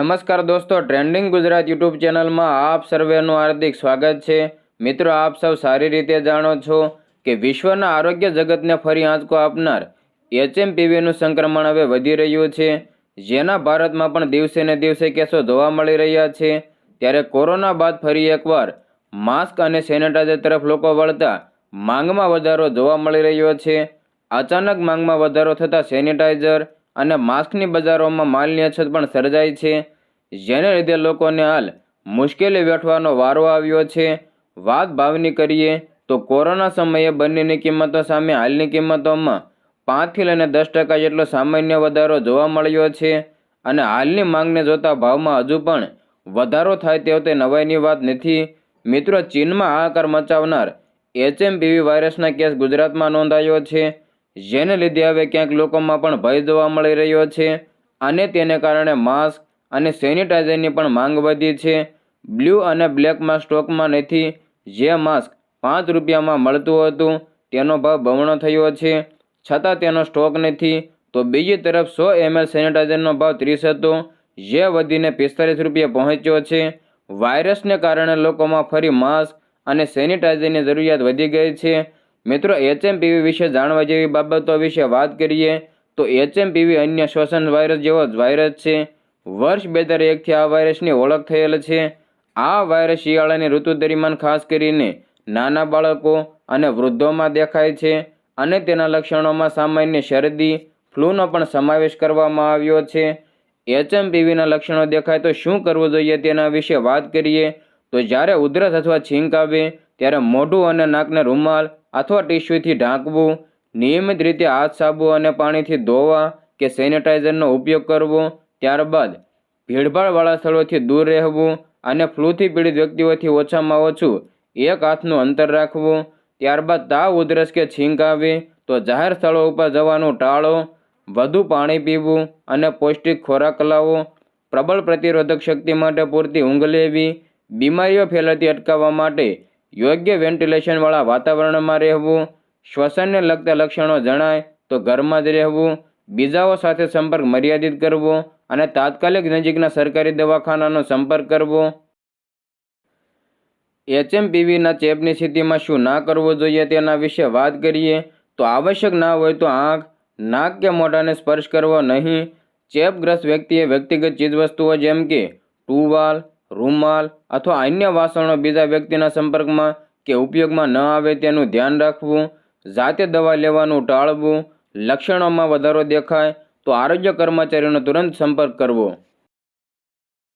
નમસ્કાર દોસ્તો trending Gujarat YouTube ચેનલમાં આપ સર્વેનું હાર્દિક સ્વાગત છે. મિત્રો, આપ સૌ સારી રીતે જાણો છો કે વિશ્વના આરોગ્ય જગતને ફરી આંચકો આપનાર એચએમપીવીનું સંક્રમણ હવે વધી રહ્યું છે. જેના ભારતમાં પણ દિવસે ને દિવસે કેસો જોવા મળી રહ્યા છે. ત્યારે કોરોના બાદ ફરી એકવાર માસ્ક અને સેનેટાઈઝર તરફ લોકો વળતા માંગમાં વધારો જોવા મળી રહ્યો છે. અચાનક માંગમાં વધારો થતાં સેનિટાઈઝર અને માસ્કની બજારોમાં માલની અછત પણ સર્જાઈ છે. જેને લીધે લોકોને હાલ મુશ્કેલી વેઠવાનો વારો આવ્યો છે. વાત ભાવની કરીએ તો કોરોના સમયે બંનેની કિંમતો સામે હાલની કિંમતોમાં પાંચથી લઈને દસ ટકા જેટલો સામાન્ય વધારો જોવા મળ્યો છે. અને હાલની માંગને જોતા ભાવમાં હજુ પણ વધારો થાય તેવો તે નવાઈની વાત નથી. મિત્રો, ચીનમાં હાહાકાર મચાવનાર એચએમપીવી વાયરસના કેસ ગુજરાતમાં નોંધાયો છે. જેને લીધે હવે ક્યાંક લોકોમાં પણ ભય જોવા મળી રહ્યો છે અને તેને કારણે માસ્ક અને સેનિટાઈઝરની પણ માંગ વધી છે. બ્લુ અને બ્લેકમાં સ્ટોકમાં નથી. જે માસ્ક પાંચ રૂપિયામાં મળતું હતું, તેનો ભાવ બમણો થયો છે. છતાં તેનો સ્ટોક નથી. તો બીજી તરફ સો એમએલ સેનિટાઈઝરનો ભાવ ત્રીસ હતો, જે વધીને પિસ્તાલીસ રૂપિયા પહોંચ્યો છે. વાયરસને કારણે લોકોમાં ફરી માસ્ક અને સેનિટાઈઝરની જરૂરિયાત વધી ગઈ છે. મિત્રો એચએમપીવી વિશે જાણવા જેવી બાબતો વિશે વાત કરીએ, તો એચએમપીવી અન્ય શ્વસન વાયરસ જેવો જ વાયરસ છે. વર્ષ બે હજાર એકથી આ વાયરસની ઓળખ થયેલ છે. આ વાયરસ શિયાળાની ઋતુ દરમિયાન ખાસ કરીને નાના બાળકો અને વૃદ્ધોમાં દેખાય છે અને તેના લક્ષણોમાં સામાન્ય શરદી, ફ્લૂનો પણ સમાવેશ કરવામાં આવ્યો છે. એચએમપીવીના લક્ષણો દેખાય તો શું કરવું જોઈએ તેના વિશે વાત કરીએ, તો જ્યારે ઉધરસ અથવા છીંક આવે, ત્યારે મોઢું અને નાકને રૂમાલ અથવા ટીશ્યુથી ઢાંકવું, નિયમિત રીતે હાથ સાબુ અને પાણીથી ધોવા કે સેનિટાઈઝરનો ઉપયોગ કરવો, ત્યારબાદ ભીડભાડવાળા સ્થળોથી દૂર રહેવું અને ફ્લૂથી પીડિત વ્યક્તિઓથી ઓછામાં ઓછું એક હાથનું અંતર રાખવું, ત્યારબાદ તાવ, ઉધરસ કે છીંક આવે તો જાહેર સ્થળો ઉપર જવાનું ટાળો, વધુ પાણી પીવું અને પૌષ્ટિક ખોરાક લાવવો, પ્રબળ પ્રતિરોધક શક્તિ માટે પૂરતી ઊંઘ લેવી, બીમારીઓ ફેલાતી અટકાવવા માટે યોગ્ય વેન્ટિલેશનવાળા વાતાવરણમાં રહેવું, શ્વસનને લગતા લક્ષણો જણાય તો ઘરમાં જ રહેવું, બીજાઓ સાથે સંપર્ક મર્યાદિત કરવો અને તાત્કાલિક નજીકના સરકારી દવાખાનાનો સંપર્ક કરવો. એચએમપીવીના ચેપની સ્થિતિમાં શું ના કરવું જોઈએ તેના વિશે વાત કરીએ તો આવશ્યક ના હોય તો આંખ, નાક કે મોઢાને સ્પર્શ કરવો નહીં. ચેપગ્રસ્ત વ્યક્તિએ વ્યક્તિગત ચીજવસ્તુઓ જેમ કે ટુવાલ રૂમાલ અથવા અન્ય વાસણો બીજા વ્યક્તિના સંપર્કમાં કે ઉપયોગમાં ન આવે તેનું ધ્યાન રાખવું, જાતે દવા લેવાનું ટાળવું, લક્ષણોમાં વધારો દેખાય તો આરોગ્ય કર્મચારીનો તુરંત સંપર્ક કરવો.